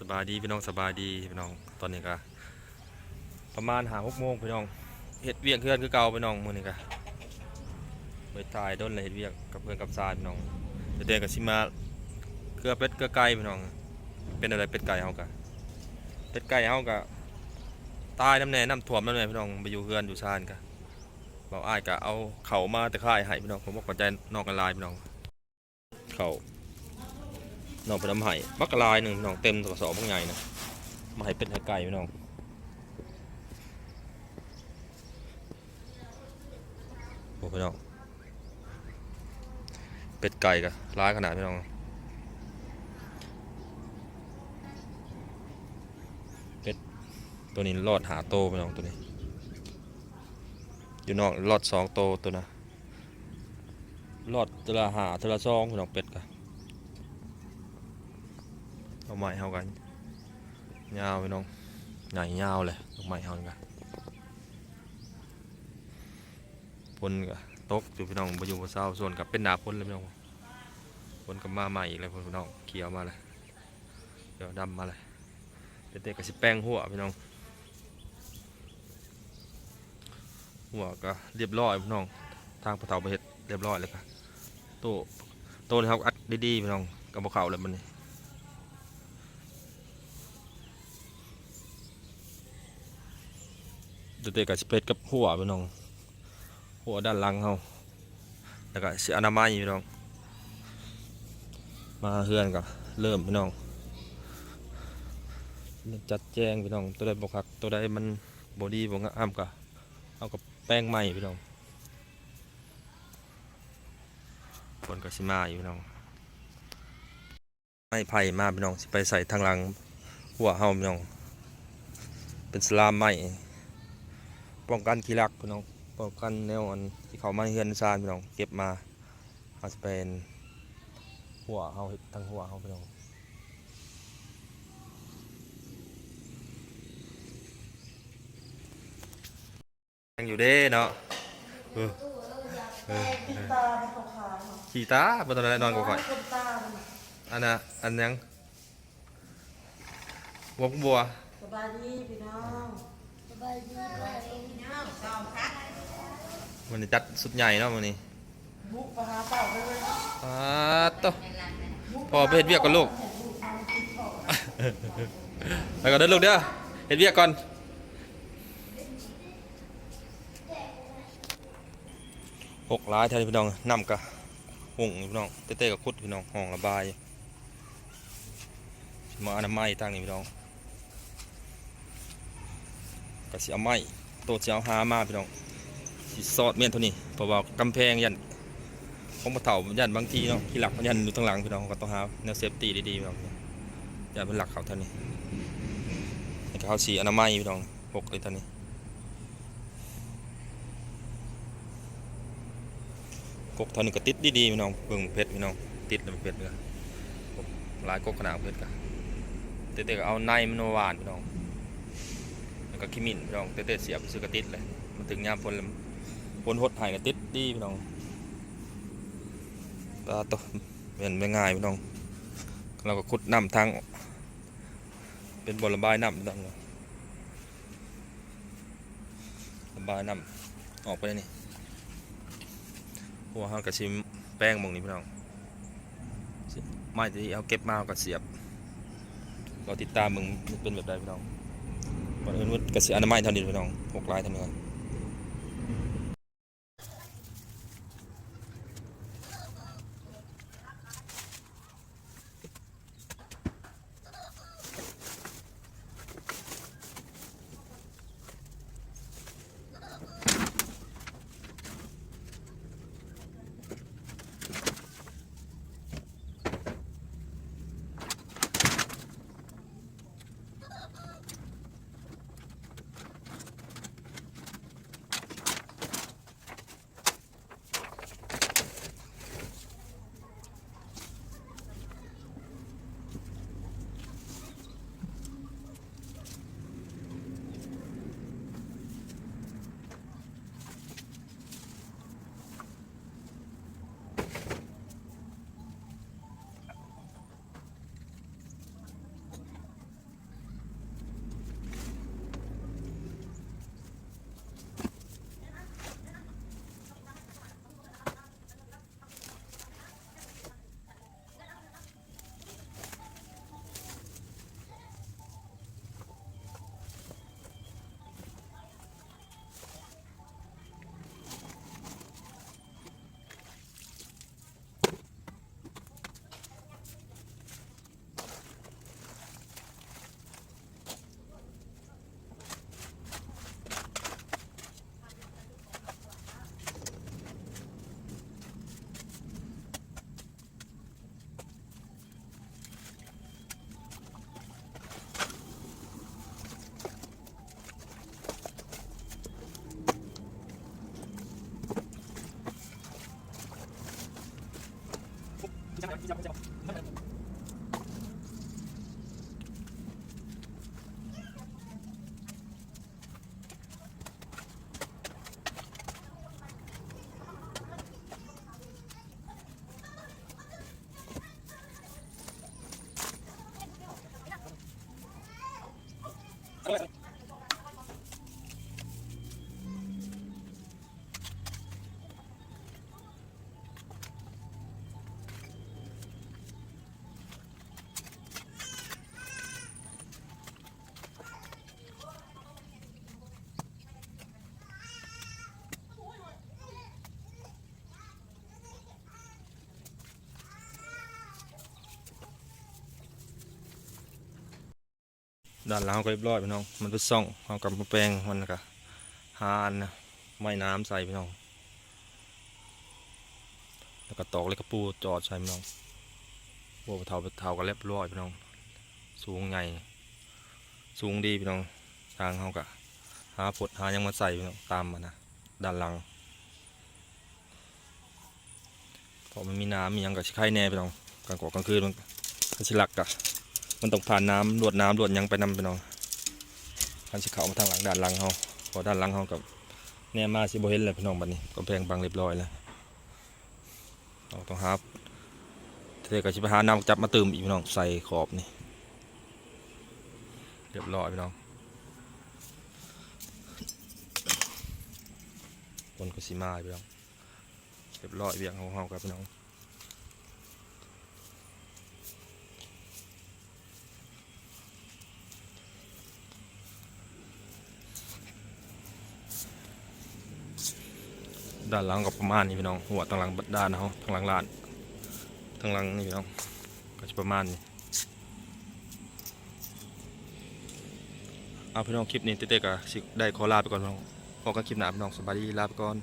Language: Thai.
สบายดีพี่น้องสบายดีพี่น้องตอนนี้ก็ประมาณหาหกโมงพี่น้องเฮ็ดเวียกเพื่อนคือเก่าพี่น้องมื้อนี้ก็ไปถ่ายด้นเลยเฮ็ดเวียกกับเพื่อนกับซานพี่น้องเดี๋ยวเดินกับสิมาเกลือเป็ดเกลือไก่พี่น้อง เป็นอะไรเป็ดไก่เฮาก็เป็ดไก่เฮาก็ตายน้ำแน่น้ำท่วมน้ำแน่พี่น้องไปอยู่เฮือนอยู่ซานก็เบาอ้ายก็เอาเข่ามาแต่ค่ายให้พี่น้องผมบอกปัจจัยนอกกันลายพี่น้องเข่า น้องไปทำไห้บักลายหนึ่งน้องเต็มกระสอบพวกใหญ่นะมาให้เป็นไห้ไก่พี่น้องโอ้พี่น้องเป็ดไก่ก็ร้ายขนาดพี่น้องเป็ดตัวนี้รอดหาโตพี่น้องตัวนี้ อยู่นอกรอดสองโตตัวนะรอดตัวละหาตัวละซองพี่น้องเป็ดกัน เอาไม้เฮากันยาวไปน้องใหญ่ยาวเลยเอาไม้เฮากันพนก็ตกอยู่พี่น้องไปอยู่บนเสาส่วนกับเป็นหนาพนเลยพี่น้องพนกับมาใหม่อีกเลยพี่น้องเขียวมาเลยเดี๋ยวดำมาเลยเด็กๆก็สิแป้งหัวพี่น้องหัวก็เรียบร้อยพี่น้องทางปะเทาไปเห็ดเรียบร้อยเลยครับโตโตนี่ครับอัดดีๆพี่น้องกับบ่เข่าเลยมันนี่ เด็กๆกับสเปรดกับหัวพี่น้องหัวด้านหลังเขาแล้วก็เสียอนามัยพี่น้อง มาเฮือนกับเริ่มพี่น้องจัดแจงพี่น้องตัวใดบกหักตัวใดมันบอดี้บงอ้ามกับเอากับแป้งใหม่พี่น้องคนก็สิมาอยู่พี่น้องไม้ไผ่มาพี่น้องสิไปใส่ทางหลังหัวเฮาพี่น้องเป็นสลามใหม่ ป้องกันขี้รักพี่น้องป้องกันแนวอันที่เขามาเฮือนซานพี่น้องเก็บมาอาจจะเป็นหัวเฮาเฮ็ดทั้งหัวเฮาพี่น้องยังอยู่เด้เนาะเออเออติดตาเป็นขาวๆค่ะขี่ตาบนตอนนั้นนอนกูก่อยเป็นตามันอันน่ะอันยังบัวบัวสบายดีพี่น้องสบายดีพี่ น้องสองคัดมันนี้จัดสุดใหญ่เนาะมันนี้บุกไปหาเต่าไปเลยอ่าโตะพ่อไปเฮ็ดเวียกกับลูก ไปก่อนเด้อลูกเด้อเฮ็ดเวียกก่อนหกหลายแทนพี่น้องนำกะหุ่งพี่น้องเต้ๆกับคุดพี่น้องห้องระบายมาอนามัยทางนี้พี่น้องก็สิเอาไม้ โตะสิเอาหามาพี่น้องสิซอดเมียนเท่านี้เพราะว่ากำแพงยันของบ่เฒ่ายันบางทีเนาะที่หลักยันอยู่ทางหลังพี่น้องก็ต้องหาแนวเซฟตี้ดีๆพี่น้องยันเป็นหลักเขาเท่านี้แล้วก็เขาสีอนามัยพี่น้องหกเลยเท่านี้กกเท่านี้ก็ติดดีๆพี่น้องเบิ่งเพชรพี่น้องติดแล้วเพชรเลยหลายกกขนาดเพชรกันเต้ๆก็เอาในมันมาหวานพี่น้อง แล้วก็ขี้มินพี่น้องเต้ๆเสียบซื้อกระติดเลยมันถึงยามฝนฝนหดหายก็ติดดีพี่น้องปลาตัวเป็นไม่ง่ายพี่น้อง เราก็ขุดน้ำทาง เป็นบ่อระบายน้ำพี่น้องระบายน้ำออกไปนี่หัวห้ากระชิมแป้งมองนี้พี่น้องไม้ที่เอาเก็บมาเอาก็เสียบเราติดตามมึงเป็นแบบใดพี่น้อง ก่อนอื่นว่ากระสียอนามัยเท่านี้พี่น้องหกลายเท่านี้ 加吧加吧 ด้านหลังเขาก็เรียบร้อยพี่น้อง มันเป็นซ่องเขากับมาแปลงมันก็หาอันนะไม้น้ำใส่พี่น้อง แล้วก็ตอกเลยกกระปูจอดใส่พี่น้องโอ้เทาเทากันเรียบร้อยพี่น้อง สูงใหญ่สูงดีพี่น้อง ทางเขาก็หาผดหายังมาใส่พี่น้องตามมานะด้านหลังเพราะมันมีน้ำมียังกับชิไข่แน่พี่น้องกลางกอกกลางคืนมันชิลักกะ มันต้องผ่านน้ำรวดน้ำรวดยังไปนำไปน้องพันสิเขามาทางหลังด้านหลังเขาพอด้านหลังเขากับแน่มาสิบ่เห็นเลยพี่น้องบัดนี้กำแพงบังเรียบร้อยแล้วเราต้องหาเทกับชิไปหาน้ำจับมาเติมอีกพี่น้องใส่ขอบนี่เรียบร้อยพี่น้องคนก็สิมาพี่น้องเรียบร้อยเวียงของเขาครับพี่น้อง ด้านหลังก็ประมาณนี้พี่น้องหัวทางหลังด้านเขาทางหลังลานทางหลังนี่พี่น้องก็จะประมาณนี้เอาพี่น้องคลิปนี้เต้ๆก็ได้ขอลาไปก่อนพี่น้องพอกันคลิปหน้าพี่น้องสบายดีลาไปก่อน